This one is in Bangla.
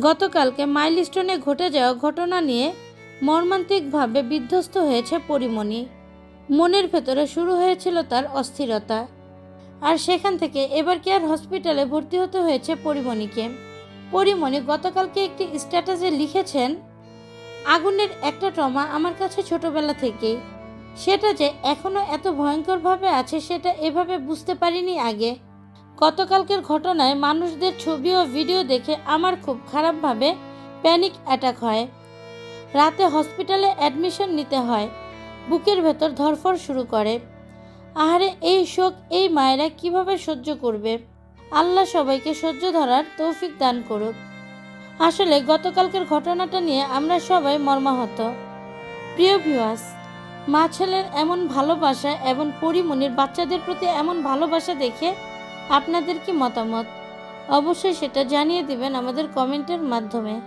গতকালকে মাইলস্টোনে ঘটে যাওয়া ঘটনা নিয়ে মর্মান্তিকভাবে বিধ্বস্ত হয়েছে পরিমণি। মনের ভেতরে শুরু হয়েছিল তার অস্থিরতা। আর সেখান থেকে এবার কেয়ার হসপিটালে ভর্তি হতে হয়েছে পরিমণিকে? পরিমণি গতকালকে একটি স্ট্যাটাসে লিখেছেন, আগুনের একটা ট্রমা আমার কাছে ছোটবেলা থেকেই। সেটা যে এখনও এত ভয়ঙ্করভাবে আছে সেটা এভাবে বুঝতে পারিনি আগে। গতকালকের ঘটনায় মানুষদের ছবি ও ভিডিও দেখে আমার খুব খারাপভাবে প্যানিক অ্যাটাক হয়। রাতে হসপিটালে অ্যাডমিশন নিতে হয়। বুকের ভেতর ধরফর শুরু করে। আহারে, এই শোক, এই মায়েরা কীভাবে সহ্য করবে? আল্লাহ সবাইকে সহ্য ধরার তৌফিক দান করুক। আসলে গতকালকের ঘটনাটা নিয়ে আমরা সবাই মর্মাহত। প্রিয় ভিউয়ার্স মা ছেলের এমন ভালোবাসা এবং পরিমণির বাচ্চাদের প্রতি এমন ভালোবাসা দেখে আপনাদের কি মতামত? অবশ্যই সেটা জানিয়ে দিবেন আমাদের কমেন্টের মাধ্যমে।